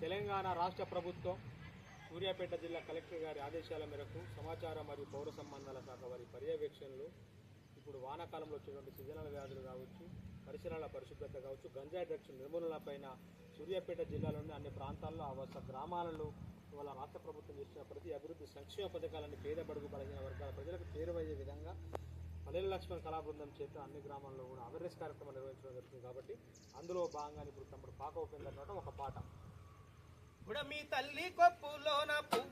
తెలంగాణ రాష్ట్ర ప్రభుత్వం సూర్యాపేట జిల్లా కలెక్టర్ గారి ఆదేశాల మేరకు సమాచార మరియు పౌర సంబంధాల శాఖ వారి పర్యవేక్షణలో ఇప్పుడు వానాకాలంలో వచ్చేటువంటి సీజనల్ వ్యాధులు కావచ్చు పరిసరాల పరిశుభ్రత కావచ్చు గంజాయి డ్రగ్స్ నిర్మూలన పైన సూర్యాపేట జిల్లాలోని అన్ని ప్రాంతాల్లో అవసర గ్రామాలలో ఇవాళ రాష్ట్ర ప్రభుత్వం చేసిన ప్రతి అభివృద్ధి సంక్షేమ పథకాలన్నీ పేద బడుగు బలహీన వర్గాల ప్రజలకు చేరువయ్యే విధంగా పల్లెల లక్ష్మణ్ కళా బృందం చేత అన్ని గ్రామాల్లో కూడా అవేర్నెస్ కార్యక్రమం నిర్వహించడం జరుగుతుంది కాబట్టి అందులో భాగంగా ఇప్పుడు తమ్ముడు పాక ఉపేంద్ర ఒక పాట ఉడమి తల్లి కొప్పులోన పువ్వులాగా